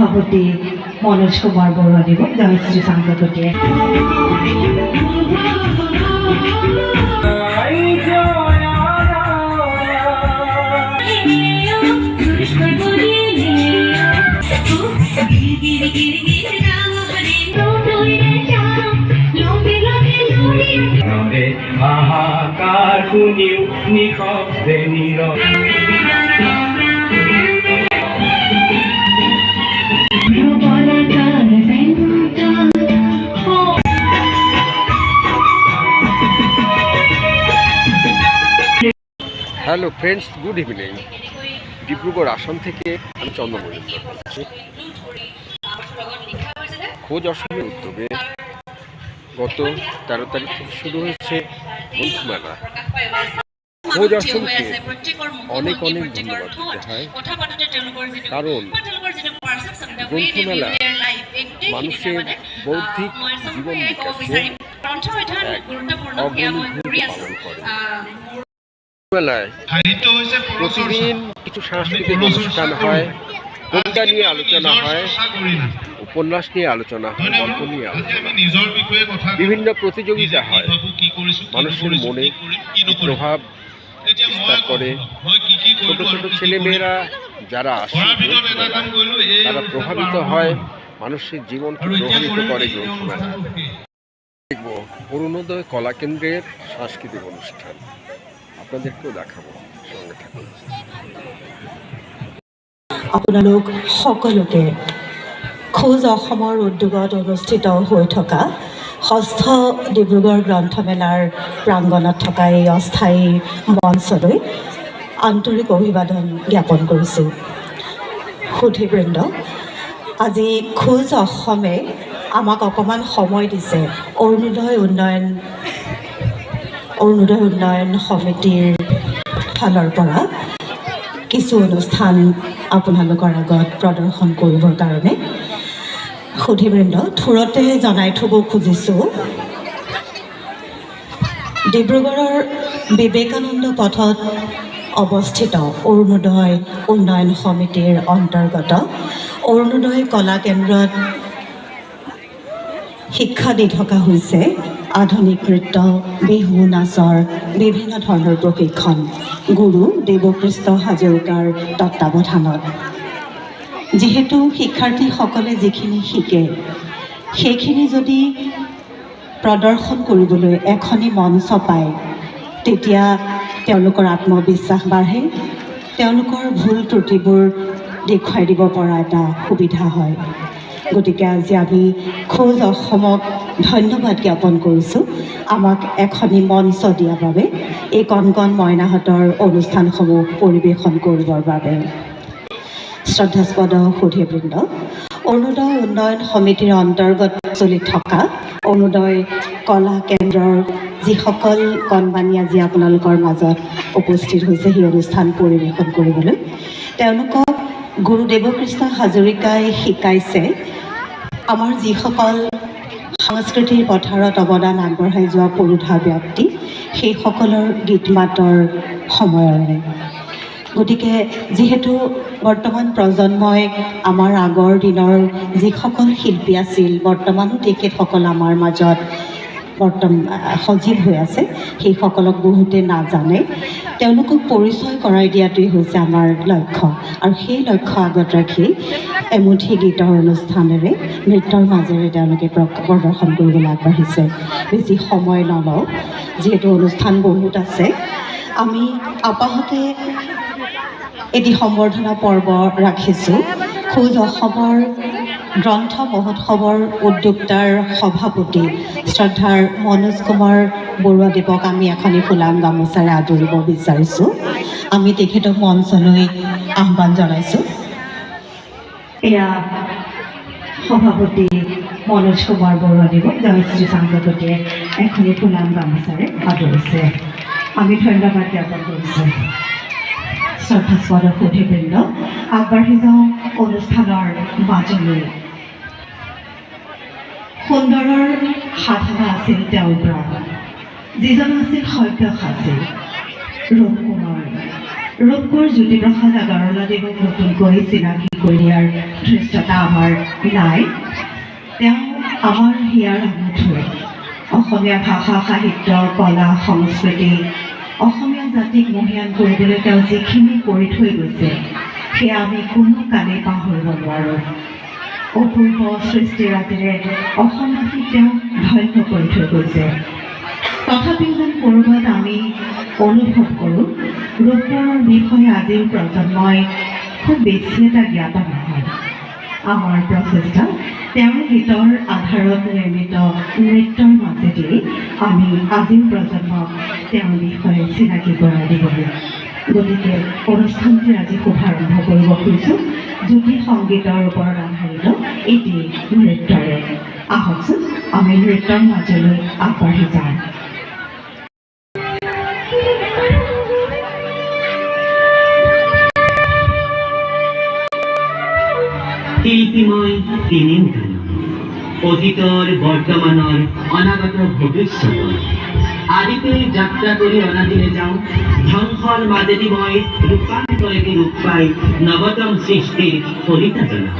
সভাপতি মনোজ কুমার বড়ুয়া দেব জয়শ্রী সাংগঠকে নরে হাহাকাৰ শুনিও নিশব্দে hello friends, good evening. Dibrugarh আসন থেকে আমি চন্দ্রমণি। খোঁজ অসমের উদ্যোগে গত তেরো তারিখ থেকে শুরু হয়েছে গ্রন্থমেলা খোঁজ অসমকে অনেক অনেক ধন্যবাদ দিতে হয়। কারণ গ্রন্থমেলা মানুষের বৌদ্ধিক জীবন বিকাশে অগ্রণী ভূমিকা পালন করে। প্রতিদিন কিছু সাংস্কৃতিক অনুষ্ঠান হয় কবিতা নিয়ে আলোচনা হয় উপন্যাস নিয়ে আলোচনা হয় গল্প নিয়ে আলোচনা বিভিন্ন প্রতিযোগিতা হয়। মানুষের মনে প্রভাব বিস্তার করে ছোট ছোট ছেলে মেয়েরা যারা আসে তারা প্রভাবিত হয় মানুষের জীবনকে প্রভাবিত করে গ্রন্থমেলা দেখব অরুণোদয় কলা কেন্দ্রের সাংস্কৃতিক অনুষ্ঠান। আপনাদেৰকেও দেখাবো সঙ্গে থাকুন আপোনালোক সকলোকে খোজ অসমৰ উদ্যোগত অনুষ্ঠিত হৈ থকা ষষ্ঠ ডিব্ৰুগড় গ্ৰন্থমেলাৰ প্ৰাংগণত থকা এই অস্থায়ী মঞ্চলৈ আন্তৰিক অভিবাদন জ্ঞাপন কৰিছোঁ। সুধীবৃন্দ আজি খোজ অসমে আমাক অকণমান সময় দিছে। অৰুণোদয় উন্নয়ন অৰুণোদয় উন্নয়ন সমিতিৰ ফালৰ পৰা কিছু অনুষ্ঠান আপোনালোকৰ আগত প্ৰদৰ্শন কৰিবৰ কাৰণে। সুধীবৃন্দ থোৰতে জনাই থ'ব খুজিছোঁ। ডিব্ৰুগড়ৰ বিবেকানন্দ পথত অৱস্থিত অৰুণোদয় উন্নয়ন সমিতিৰ অন্তৰ্গত অৰুণোদয় কলা কেন্দ্ৰত শিক্ষা দি থকা হৈছে। আধুনিক নৃত্য বিহু নাচৰ বিভিন্ন ধৰণৰ প্ৰশিক্ষণ। গুৰু দেৱকৃষ্ণ হাজৰিকাৰ তত্বাৱধানত। যিহেতু শিক্ষাৰ্থীসকলে যিখিনি শিকে সেইখিনি যদি প্ৰদৰ্শন কৰিবলৈ এখনি মঞ্চ পায় তেতিয়া তেওঁলোকৰ আত্মবিশ্বাস বাঢ়ে তেওঁলোকৰ ভুল ত্ৰুটিবোৰ দেখুৱাই দিব পৰা এটা সুবিধা হয়। গতিকে আজি আমি খোজ অসমক ধন্যবাদ জ্ঞাপন কৰিছোঁ। আমাক এখনি মঞ্চ দিয়াৰ বাবে এই কণ কণ মইনাহঁতৰ অনুষ্ঠানসমূহ পৰিৱেশন কৰিবৰ বাবে। শ্ৰদ্ধাস্পদ সুধীবৃন্দ অৰুণোদয় উন্নয়ন সমিতিৰ অন্তৰ্গত চলি থকা অৰুণোদয় কলা কেন্দ্ৰৰ যিসকল কণমানি আজি আপোনালোকৰ মাজত উপস্থিত হৈছে সেই অনুষ্ঠান পৰিৱেশন কৰিবলৈ তেওঁলোকক গুৰু দেৱকৃষ্ণ হাজৰিকাই শিকাইছে। আমাৰ যিসকল সাংস্কৃতিৰ পথাৰত অৱদান আগবঢ়াই যোৱা পুৰুধা ব্যক্তি সেইসকলৰ গীত মাতৰ সময়ৰে গতিকে যিহেতু বৰ্তমান প্ৰজন্মই আমাৰ আগৰ দিনৰ যিসকল শিল্পী আছিল বৰ্তমানো তেখেতসকল আমাৰ মাজত বৰ্তমান সজীৱ হৈ আছে। সেইসকলক বহুতে নাজানে। তেওঁলোকক পৰিচয় কৰাই দিয়াটোৱেই হৈছে আমাৰ লক্ষ্য। আৰু সেই লক্ষ্য আগত ৰাখি এমুঠি গীতৰ অনুষ্ঠানেৰে নৃত্যৰ মাজেৰে তেওঁলোকে প্ৰ- প্ৰদৰ্শন কৰিবলৈ আগবাঢ়িছে। বেছি সময় নলওঁ যিহেতু অনুষ্ঠান বহুত আছে। আমি আপাহতে এটি সম্বৰ্ধনা পৰ্ব ৰাখিছোঁ। খোজ অসমৰ গ্ৰন্থ মহোৎসৱৰ উদ্যোক্তাৰ সভাপতি শ্ৰদ্ধাৰ মনোজ কুমাৰ বৰুৱাদেৱক আমি এখনি ফুলাম গামোচাৰে আদৰিব বিচাৰিছোঁ। আমি তেখেতক মঞ্চলৈ আহ্বান জনাইছোঁ। এয়া সভাপতি মনোজ কুমাৰ বৰুৱাদেৱক জয়শ্ৰী সাংগঠতিয়ে এখনি ফুলাম গামোচাৰে আদৰিছে। আমি ধন্যবাদ জ্ঞাপন কৰিছোঁ। শ্ৰদ্ধাস্পদ সুধীবৃন্দ আগবাঢ়ি যাওঁ অনুষ্ঠানৰ মাজলৈ। সুন্দৰৰ সাধনা আছিল তেওঁৰ পৰা। যিজন আছিল সব্যসাচী ৰূপ কোঁৱৰ ৰূপকৰ জ্যোতিপ্ৰসাদ আগৰৱালাদেৱক নতুনকৈ চিনাকি কৰি দিয়াৰ ধৃষ্টতা আমাৰ নাই। তেওঁ আমাৰ হিয়াৰ আমঠুৱে অসমীয়া ভাষা সাহিত্য কলা সংস্কৃতি অসমীয়া জাতিক মহিয়ান কৰিবলৈ তেওঁ যিখিনি কৰি থৈ গৈছে সেয়া আমি কোনো কালেই পাহৰিব নোৱাৰোঁ। অপূৰ্ব সৃষ্টিৰাজিৰে অসমবাসীক তেওঁ ধন্য থৈ গৈছে তথাপিও যেন ক'ৰবাত আমি অনুভৱ কৰোঁ ৰূপকৰৰ বিষয়ে আজিৰ প্ৰজন্মই খুব বেছি এটা জ্ঞাত নহয় আমাৰ প্ৰচেষ্টা তেওঁৰ গীতৰ আধাৰত নিৰ্মিত নৃত্যৰ মাজেদি আমি আজিৰ প্ৰজন্মক তেওঁৰ বিষয়ে চিনাকি কৰাই দিবলৈ গতিকে অনুষ্ঠানটিৰ আজি শুভাৰম্ভ কৰিব খুজিছোঁ। জ্যোতি সংগীতৰ ওপৰত আধাৰিত এটি নৃত্যৰে। আহকচোন, আমি নৃত্যৰ মাজলৈ আগবাঢ়ি যাওঁ। শিল্পীময় তিনিওজন অতীতৰ, বৰ্তমানৰ, অনাগত ভৱিষ্যতৰ। আদিতে যাত্ৰা কৰি অনাদিলে যাওঁ ধ্বংসৰ মাজেদি মই ৰূপান্তৰেদি ৰূপ পাই নৱতম সৃষ্টিৰ ফলিতা জনা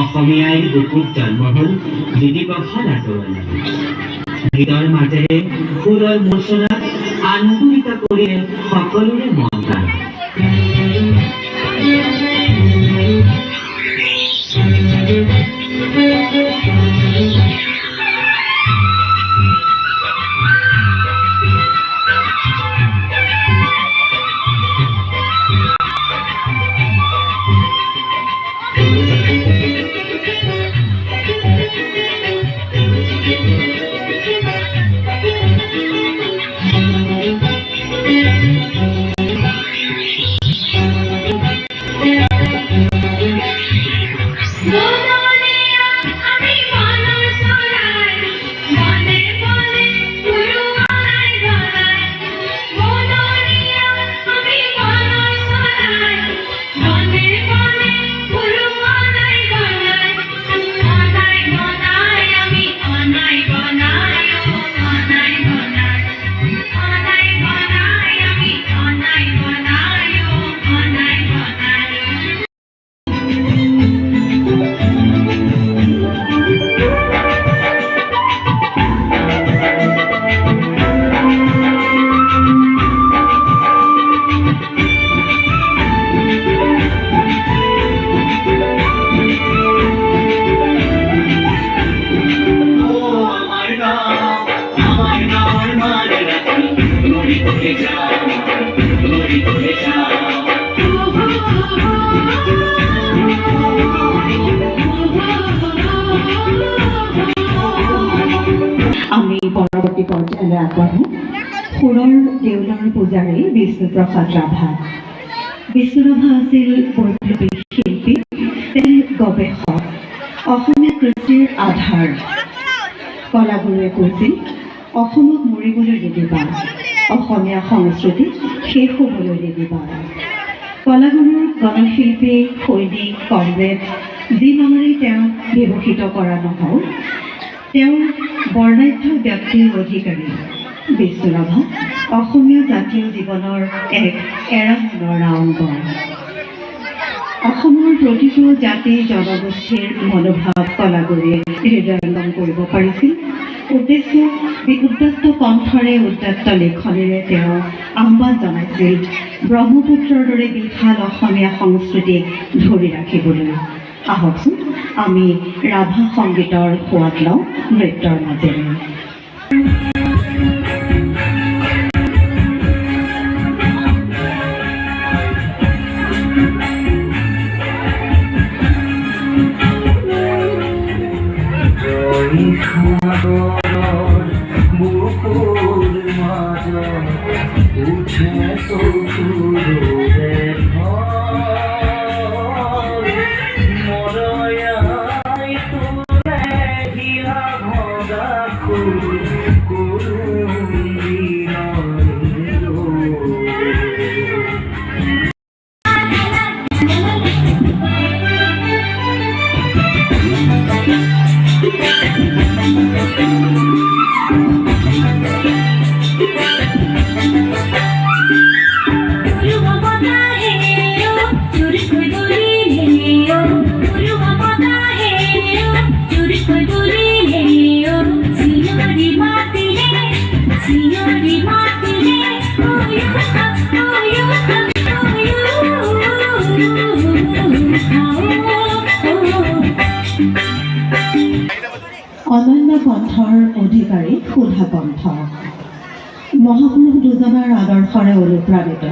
অসমীয়াই বুকুত জন্ম হ'ল জ্যোতিপ্ৰসাদ আগৰৱালা গীতৰ মাজেৰে সুৰৰ মূৰ্চনাত আন্দোলিত কৰিলে সকলোৰে মন আমি পৰৱৰ্তী পৰ্যায়লৈ আগবাঢ়ো। সুৰৰ দেউলৰ পূজাৰী বিষ্ণুপ্ৰসাদ ৰাভা। বিষ্ণুৰাভা আছিল বৈপ্লৱিক শিল্পী গৱেষক, অসমীয়া কৃষ্টিৰ আধাৰ। কলাগুৰুৱে কৈছিল, অসমক মৰিবলৈ নিদিবা অসমীয়া সংস্কৃতিক শেষ হ'বলৈ নিদিবা কলাগুৰুৰ গণশিল্পী সৈনিক কমৰেড যি নামেৰেই তেওঁক বিভূষিত কৰা নহওক তেওঁ বৰ্ণাঢ্য ব্যক্তিৰ অধিকাৰী। বিষ্ণুৰাভা অসমীয়া জাতীয় জীৱনৰ এক এৰামনৰ অংগ অসমৰ প্ৰতিটো জাতি জনগোষ্ঠীৰ মনোভাৱ কলাগুৰুৱে হৃদয়ংগম কৰিব পাৰিছিল। উদ্দেশ্য উদ্যত্ত কণ্ঠৰে উদ্যত্ত লিখনিৰে তেওঁ আহ্বান জনাইছিল ব্ৰহ্মপুত্ৰৰ দৰে বিশাল অসমীয়া সংস্কৃতিক ধৰি ৰাখিবলৈ। আহকচোন, আমি ৰাভা সংগীতৰ সোৱাদ লওঁ নৃত্যৰ মাজেৰে। দুজনৰ আদৰ্শৰে অনুপ্ৰাণিত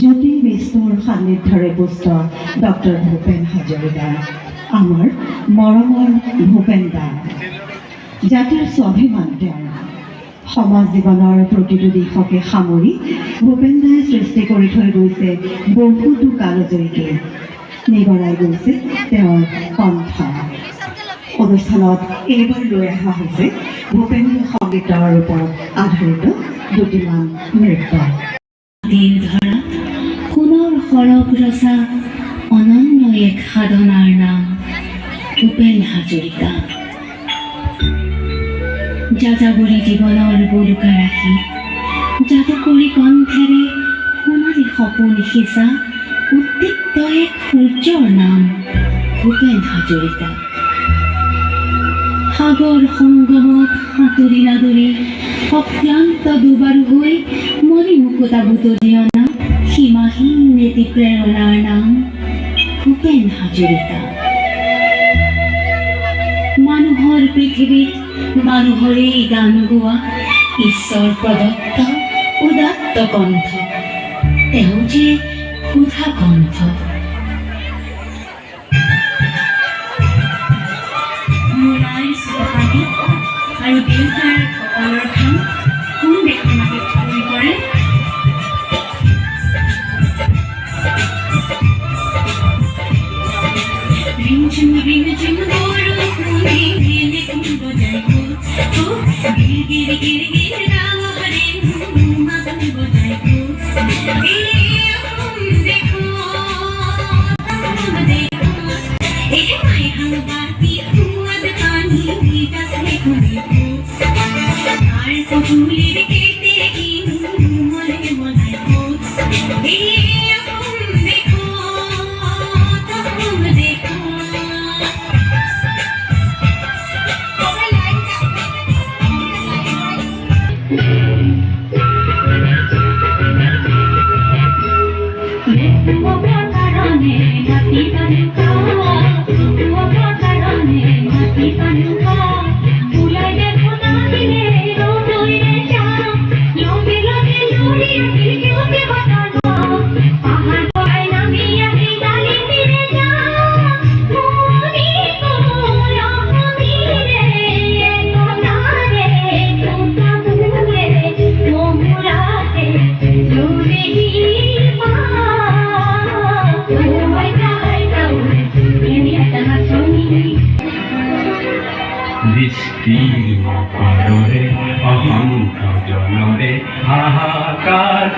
জ্যোতি বিষ্ণুৰ সান্নিধ্যৰে পুষ্ট ডক্টৰ ভূপেন হাজৰিকা আমাৰ মৰমৰ ভূপেন দা জাতিৰ স্বাভিমান তেওঁৰ সমাজ জীৱনৰ প্ৰতিটো দিশকে সামৰি ভূপেন দাই সৃষ্টি কৰি থৈ গৈছে বহুতো কালজয়ীকে। নিগৰাই গৈছে তেওঁৰ কণ্ঠ। অনুষ্ঠানত এইবাৰ লৈ অহা হৈছে ভূপেন্দ্ৰ সংগীতৰ ওপৰত আধাৰিত দুটিমান নৃত্য। মাটিৰ ধৰাত সোণৰ সৰগ ৰচা অনন্য এক সাধনাৰ নাম, ভূপেন হাজৰিকা। যাযাবৰী জীৱনৰ বলুকা ৰাখি যাদুকৰী কণ্ঠেৰে সোণালী সপোন সিঁচা উদ্দীপ্ত এক সূৰ্যৰ নাম, ভূপেন হাজৰিকা। সাগৰ সংগমত সাঁতুৰি নাদুৰি অক্লান্ত দুবাৰু হৈ মণি মুকুতা বুটলি অনা সীমাহীন নীতি প্ৰেৰণাৰ নাম, ভূপেন হাজৰিকা। মানুহৰ পৃথিৱীত মানুহৰেই গান গোৱা, ঈশ্বৰ প্ৰদত্ত উদাত্ত কণ্ঠ তেওঁ যে সুধা কণ্ঠ। against them.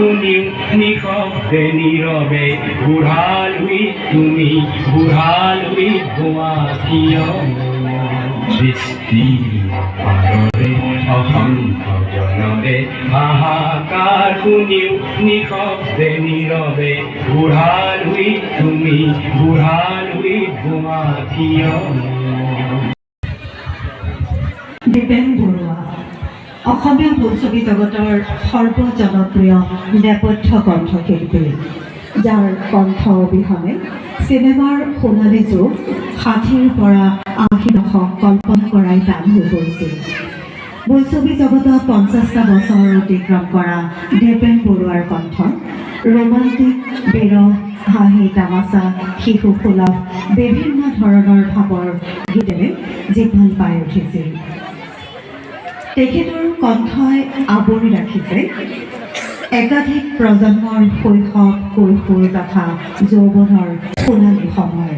হাহাকাৰ শুনিও নিশব্দে নীৰৱে বুঢ়ালৈ তুমি বুঢ়ালৈ হোৱা কিয় দৃষ্টিৰ পাৰৰে অসংখ্য জনৰে হাহাকাৰ শুনিও নিশব্দে নীৰৱে বুঢ়ালৈ তুমি বুঢ়ালৈ হোৱা কিয় অসমীয়া বোলছবি জগতৰ সৰ্বজনপ্ৰিয় নেপথ্য কণ্ঠশিল্পী যাৰ কণ্ঠ অবিহনে চিনেমাৰ সোণালী যুগ ষাঠিৰ পৰা আশী দশক কল্পনা কৰাই টান হৈ পৰিছিল। বোলছবি জগতত পঞ্চাছটা বছৰ অতিক্ৰম কৰা দীপেন বৰুৱাৰ কণ্ঠ ৰোমান্টিক বিৰহ হাঁহি তামাচা শিশু সুলভ বিভিন্ন ধৰণৰ ভাৱৰ গীতেৰে জীৱন পাই উঠিছিল। তেখেতৰ কণ্ঠই আৱৰি ৰাখিছে। একাধিক প্ৰজন্মৰ শৈশৱ কৈশোৰ তথা যৌৱনৰ সোণালী সময়।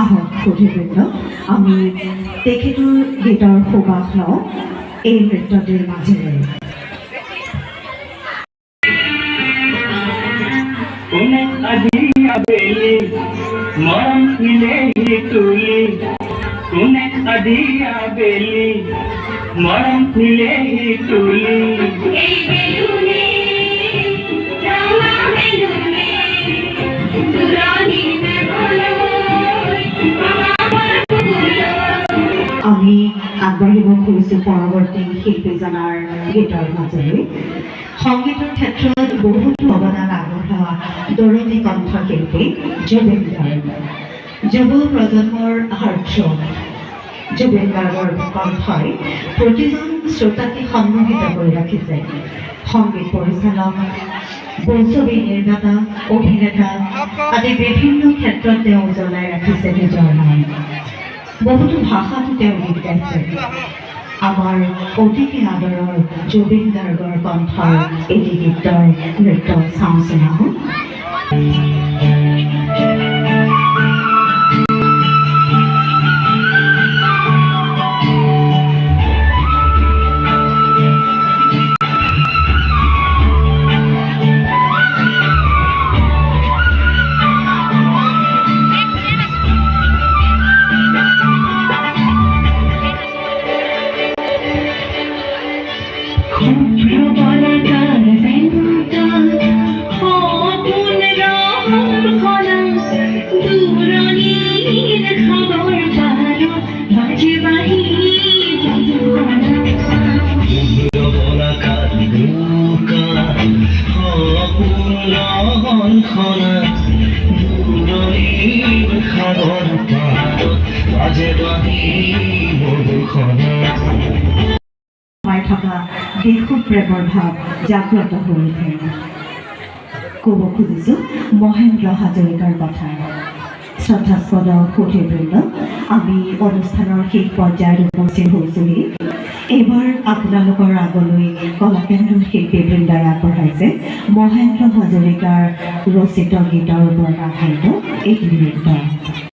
আহক সুধীবৃন্দ, আমি তেখেতৰ গীতৰ সুবাস লওঁ এই নৃত্যটিৰ মাজেৰে। আজি মিলেহি তুলি। কোনে আজি আবেলি আমি আগবাঢ়িব খুজিছোঁ পৰৱৰ্তী শিল্পীজনাৰ গীতৰ মাজলৈ সংগীতৰ ক্ষেত্ৰত বহুতো অৱদান আগবঢ়োৱা দৰণী কণ্ঠশিল্পী জুবিন গাৰ্গ। যুৱ প্ৰজন্মৰ হাৰ্য গাৰ্গৰ কণ্ঠই প্ৰতিজন শ্ৰোতাকে সন্মোহিত কৰি ৰাখিছে। সংগীত পৰিচালক বোলছবি নিৰ্মাতা, অভিনেতা আদি বিভিন্ন ক্ষেত্ৰত তেওঁ উজ্বলাই ৰাখিছে নিজৰ নাম। বহুতো ভাষাতো তেওঁ গীত গাইছে। আমাৰ অতিকে আদৰৰ জুবিন গাৰ্গৰ কণ্ঠৰ এটি গীতৰ নৃত্য চাওঁচোন আহোঁ। দেশপ্ৰেমৰ ভাৱ জাগ্ৰত হৈ উঠে। ক'ব খুজিছোঁ মহেন্দ্ৰ হাজৰিকাৰ কথা। শ্ৰদ্ধাস্পদ সুধীবৃন্দ আমি অনুষ্ঠানৰ শেষ পৰ্যায়ত উপস্থিত হৈছোহি। এইবাৰ আপোনালোকৰ আগলৈ কলাকেন্দ্ৰৰ শিল্পীবৃন্দাই আগবঢ়াইছে মহেন্দ্ৰ হাজৰিকাৰ ৰচিত গীতৰ ওপৰত আধাৰিত এই নৃত্য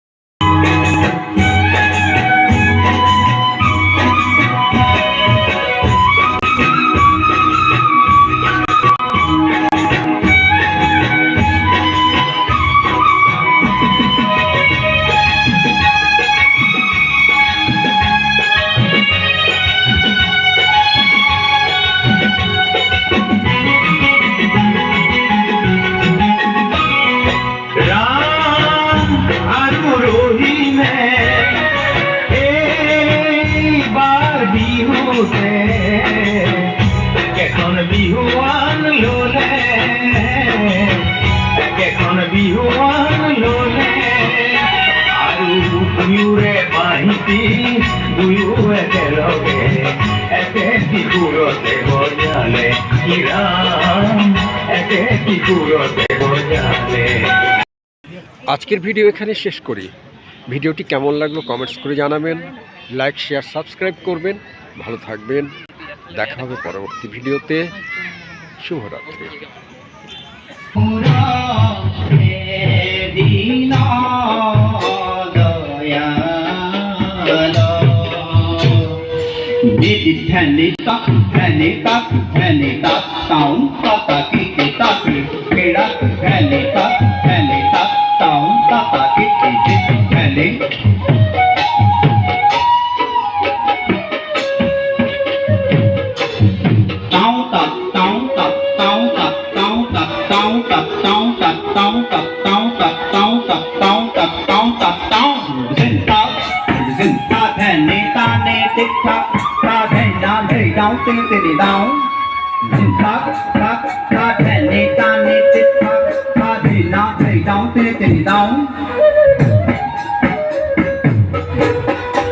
বজালে আজকের ভিডিও এখানে শেষ করি। ভিডিওটি কেমন লাগল কমেন্টস করে জানাবেন লাইক শেয়ার সাবস্ক্রাইব করবেন। ভালো থাকবেন। দেখা হবে পরবর্তী ভিডিওতে। শুভরাত্রি। Did It is Tanita, Tanita, Tanita, Sound, Tataki, Ketaki, Kera, Tanita,